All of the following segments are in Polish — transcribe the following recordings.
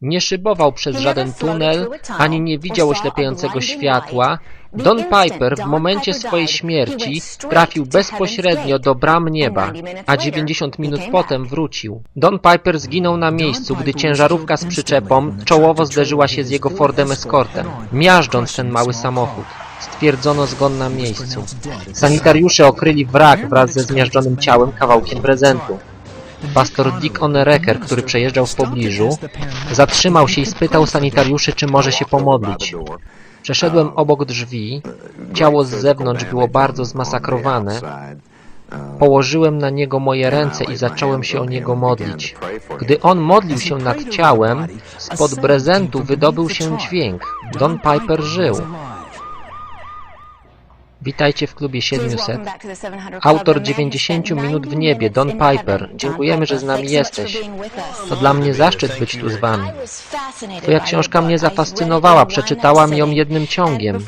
Nie szybował przez żaden tunel, ani nie widział oślepiającego światła. Don Piper w momencie swojej śmierci trafił bezpośrednio do bram nieba, a 90 minut potem wrócił. Don Piper zginął na miejscu, gdy ciężarówka z przyczepą czołowo zderzyła się z jego Fordem Escortem, miażdżąc ten mały samochód. Stwierdzono zgon na miejscu. Sanitariusze okryli wrak wraz ze zmiażdżonym ciałem kawałkiem prezentu. Pastor Dick Onereker, który przejeżdżał w pobliżu, zatrzymał się i spytał sanitariuszy, czy może się pomodlić. Przeszedłem obok drzwi, ciało z zewnątrz było bardzo zmasakrowane. Położyłem na niego moje ręce i zacząłem się o niego modlić. Gdy on modlił się nad ciałem, spod prezentu wydobył się dźwięk. Don Piper żył. Witajcie w klubie 700. Autor 90 minut w niebie, Don Piper. Dziękujemy, że z nami jesteś. To dla mnie zaszczyt być tu z wami. Twoja książka mnie zafascynowała, przeczytałam ją jednym ciągiem.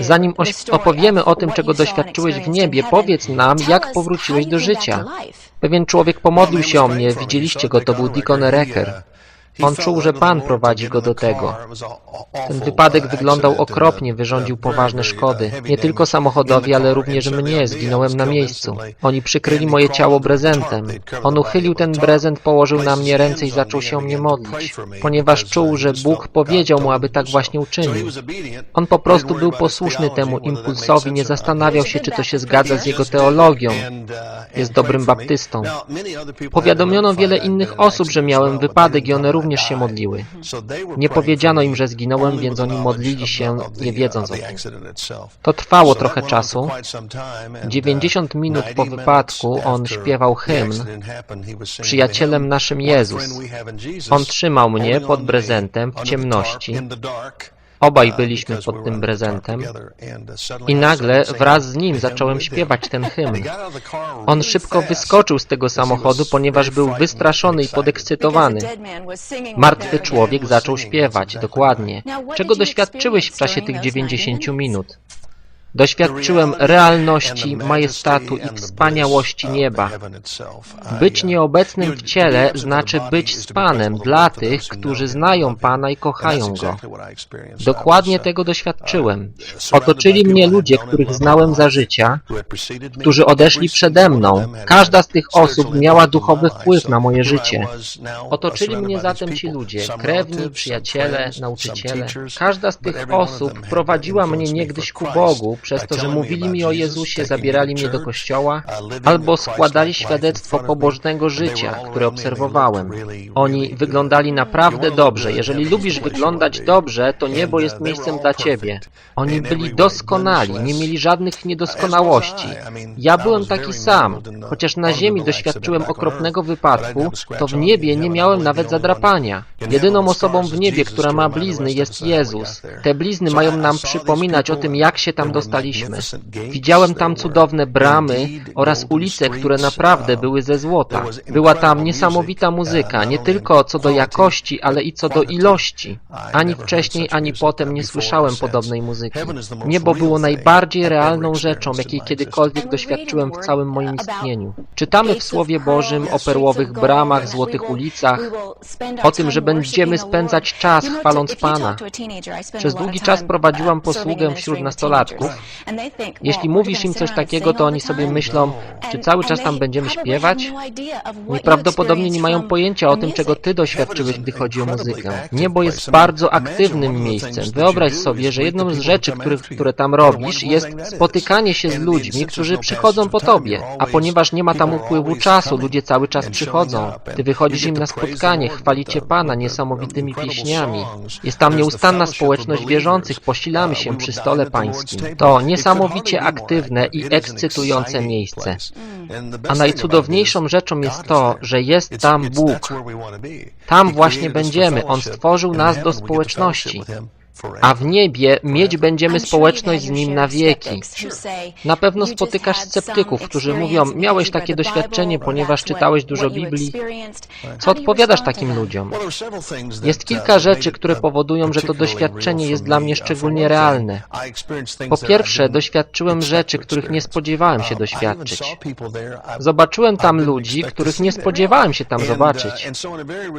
Zanim opowiemy o tym, czego doświadczyłeś w niebie, powiedz nam, jak powróciłeś do życia. Pewien człowiek pomodlił się o mnie, widzieliście go, to był Deacon Recker. On czuł, że Pan prowadzi go do tego. Ten wypadek wyglądał okropnie, wyrządził poważne szkody. Nie tylko samochodowi, ale również mnie. Zginąłem na miejscu. Oni przykryli moje ciało prezentem. On uchylił ten prezent, położył na mnie ręce i zaczął się o mnie modlić, ponieważ czuł, że Bóg powiedział mu, aby tak właśnie uczynił. On po prostu był posłuszny temu impulsowi, nie zastanawiał się, czy to się zgadza z jego teologią. Jest dobrym baptystą. Powiadomiono wiele innych osób, że miałem wypadek i one również się modliły. Nie powiedziano im, że zginąłem, więc oni modlili się, nie wiedząc o tym. To trwało trochę czasu. 90 minut po wypadku on śpiewał hymn Przyjacielem naszym Jezus. On trzymał mnie pod prezentem w ciemności. Obaj byliśmy pod tym prezentem i nagle wraz z nim zacząłem śpiewać ten hymn. On szybko wyskoczył z tego samochodu, ponieważ był wystraszony i podekscytowany. Martwy człowiek zaczął śpiewać, dokładnie. Czego doświadczyłeś w czasie tych 90 minut? Doświadczyłem realności, majestatu i wspaniałości nieba. Być nieobecnym w ciele znaczy być z Panem dla tych, którzy znają Pana i kochają Go. Dokładnie tego doświadczyłem. Otoczyli mnie ludzie, których znałem za życia, którzy odeszli przede mną. Każda z tych osób miała duchowy wpływ na moje życie. Otoczyli mnie zatem ci ludzie, krewni, przyjaciele, nauczyciele. Każda z tych osób prowadziła mnie niegdyś ku Bogu, przez to, że mówili mi o Jezusie, zabierali mnie do kościoła, albo składali świadectwo pobożnego życia, które obserwowałem. Oni wyglądali naprawdę dobrze. Jeżeli lubisz wyglądać dobrze, to niebo jest miejscem dla ciebie. Oni byli doskonali, nie mieli żadnych niedoskonałości. Ja byłem taki sam. Chociaż na ziemi doświadczyłem okropnego wypadku, to w niebie nie miałem nawet zadrapania. Jedyną osobą w niebie, która ma blizny jest Jezus. Te blizny mają nam przypominać o tym, jak się tam dostaliśmy. Widziałem tam cudowne bramy oraz ulice, które naprawdę były ze złota. Była tam niesamowita muzyka, nie tylko co do jakości, ale i co do ilości. Ani wcześniej, ani potem nie słyszałem podobnej muzyki. Niebo było najbardziej realną rzeczą, jakiej kiedykolwiek doświadczyłem w całym moim istnieniu. Czytamy w Słowie Bożym o perłowych bramach, złotych ulicach, o tym, że będziemy spędzać czas chwaląc Pana. Przez długi czas prowadziłam posługę wśród nastolatków. Jeśli mówisz im coś takiego, to oni sobie myślą, czy cały czas tam będziemy śpiewać? Nieprawdopodobnie nie mają pojęcia o tym, czego ty doświadczyłeś, gdy chodzi o muzykę. Niebo jest bardzo aktywnym miejscem. Wyobraź sobie, że jedną z rzeczy, których, które tam robisz, jest spotykanie się z ludźmi, którzy przychodzą po tobie. A ponieważ nie ma tam upływu czasu, ludzie cały czas przychodzą. Ty wychodzisz im na spotkanie, chwalicie Pana niesamowitymi pieśniami. Jest tam nieustanna społeczność wierzących, posilamy się przy stole pańskim. To niesamowicie aktywne i ekscytujące miejsce. A najcudowniejszą rzeczą jest to, że jest tam Bóg. Tam właśnie będziemy. On stworzył nas do społeczności. A w niebie mieć będziemy społeczność z Nim na wieki. Na pewno spotykasz sceptyków, którzy mówią, miałeś takie doświadczenie, ponieważ czytałeś dużo Biblii. Co odpowiadasz takim ludziom? Jest kilka rzeczy, które powodują, że to doświadczenie jest dla mnie szczególnie realne. Po pierwsze, doświadczyłem rzeczy, których nie spodziewałem się doświadczyć. Zobaczyłem tam ludzi, których nie spodziewałem się tam zobaczyć.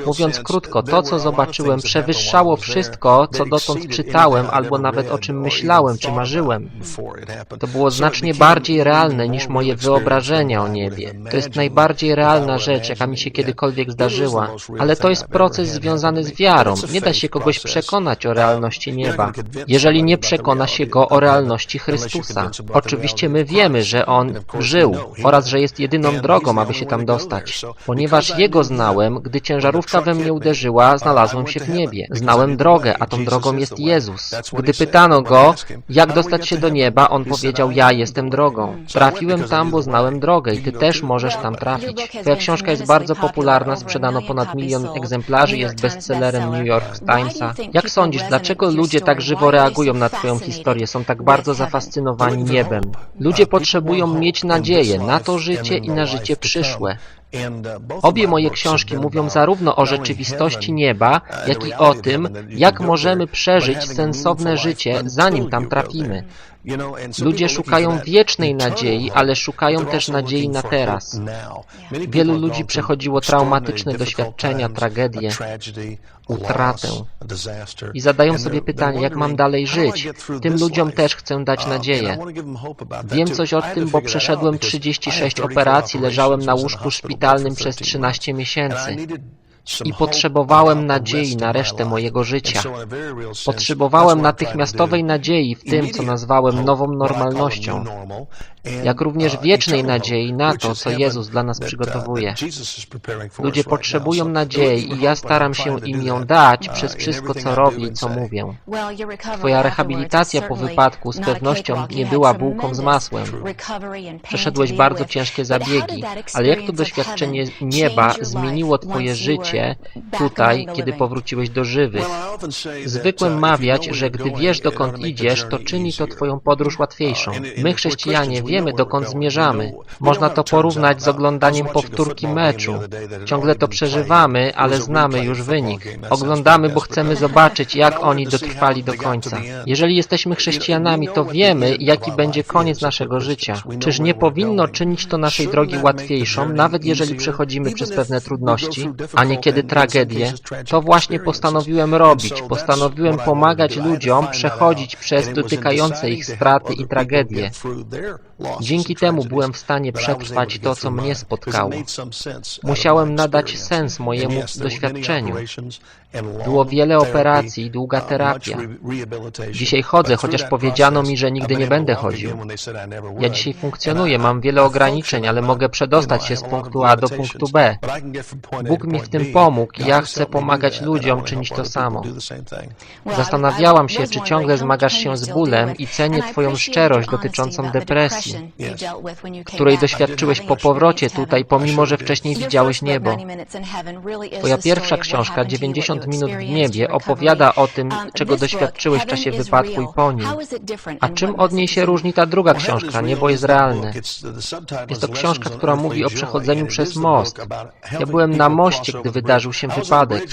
Mówiąc krótko, to co zobaczyłem przewyższało wszystko, co dotąd czytałem albo nawet o czym myślałem czy marzyłem. To było znacznie bardziej realne niż moje wyobrażenia o niebie. To jest najbardziej realna rzecz, jaka mi się kiedykolwiek zdarzyła. Ale to jest proces związany z wiarą. Nie da się kogoś przekonać o realności nieba, jeżeli nie przekona się go o realności Chrystusa. Oczywiście my wiemy, że On żył oraz że jest jedyną drogą, aby się tam dostać. Ponieważ Jego znałem, gdy ciężarówka we mnie uderzyła, znalazłem się w niebie. Znałem drogę, a tą drogą jest Jezus. Gdy pytano Go, jak dostać się do nieba, On powiedział, ja jestem drogą. Trafiłem tam, bo znałem drogę i Ty też możesz tam trafić. Twoja książka jest bardzo popularna, sprzedano ponad milion egzemplarzy, jest bestsellerem New York Timesa. Jak sądzisz, dlaczego ludzie tak żywo reagują na Twoją historię, są tak bardzo zafascynowani niebem? Ludzie potrzebują mieć nadzieję na to życie i na życie przyszłe. Obie moje książki mówią zarówno o rzeczywistości nieba, jak i o tym, jak możemy przeżyć sensowne życie, zanim tam trafimy. Ludzie szukają wiecznej nadziei, ale szukają też nadziei na teraz. Wielu ludzi przechodziło traumatyczne doświadczenia, tragedie, utratę i zadają sobie pytanie, jak mam dalej żyć. Tym ludziom też chcę dać nadzieję. Wiem coś o tym, bo przeszedłem 36 operacji, leżałem na łóżku szpitalnym przez 13 miesięcy i potrzebowałem nadziei na resztę mojego życia. Potrzebowałem natychmiastowej nadziei w tym, co nazwałem nową normalnością, jak również wiecznej nadziei na to, co Jezus dla nas przygotowuje. Ludzie potrzebują nadziei i ja staram się im ją dać przez wszystko, co robię i co mówię. Twoja rehabilitacja po wypadku z pewnością nie była bułką z masłem. Przeszedłeś bardzo ciężkie zabiegi, ale jak to doświadczenie nieba zmieniło Twoje życie tutaj, kiedy powróciłeś do żywych? Zwykłem mawiać, że gdy wiesz, dokąd idziesz, to czyni to Twoją podróż łatwiejszą. My, chrześcijanie, wiemy, dokąd zmierzamy. Można to porównać z oglądaniem powtórki meczu. Ciągle to przeżywamy, ale znamy już wynik. Oglądamy, bo chcemy zobaczyć, jak oni dotrwali do końca. Jeżeli jesteśmy chrześcijanami, to wiemy, jaki będzie koniec naszego życia. Czyż nie powinno czynić to naszej drogi łatwiejszą, nawet jeżeli przechodzimy przez pewne trudności, a niekiedy tragedie? To właśnie postanowiłem robić. Postanowiłem pomagać ludziom przechodzić przez dotykające ich straty i tragedie. Dzięki temu byłem w stanie przetrwać to, co mnie spotkało. Musiałem nadać sens mojemu doświadczeniu. Było wiele operacji i długa terapia. Dzisiaj chodzę, chociaż powiedziano mi, że nigdy nie będę chodził. Ja dzisiaj funkcjonuję, mam wiele ograniczeń, ale mogę przedostać się z punktu A do punktu B. Bóg mi w tym pomógł ja chcę pomagać ludziom czynić to samo. Zastanawiałam się, czy ciągle zmagasz się z bólem i cenię Twoją szczerość dotyczącą depresji, której doświadczyłeś po powrocie tutaj, pomimo że wcześniej widziałeś niebo. Twoja pierwsza książka, 90 minut w niebie, opowiada o tym, czego doświadczyłeś w czasie wypadku i po nim. A czym od niej się różni ta druga książka, Niebo jest realne? Jest to książka, która mówi o przechodzeniu przez most. Ja byłem na moście, gdy wydarzył się wypadek.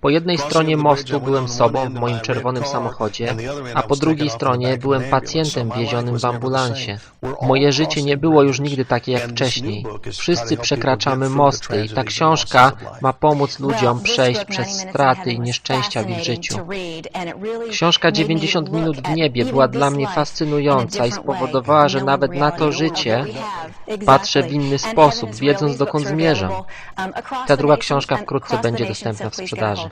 Po jednej stronie mostu byłem sobą w moim czerwonym samochodzie, a po drugiej stronie byłem pacjentem wiezionym w ambulansie. Moje życie nie było już nigdy takie jak wcześniej. Wszyscy przekraczamy mosty i ta książka ma pomóc ludziom przejść przez straty i nieszczęścia w ich życiu. Książka 90 minut w niebie była dla mnie fascynująca i spowodowała, że nawet na to życie patrzę w inny sposób, wiedząc dokąd zmierzam. Ta druga książka wkrótce będzie dostępna w sprzedaży.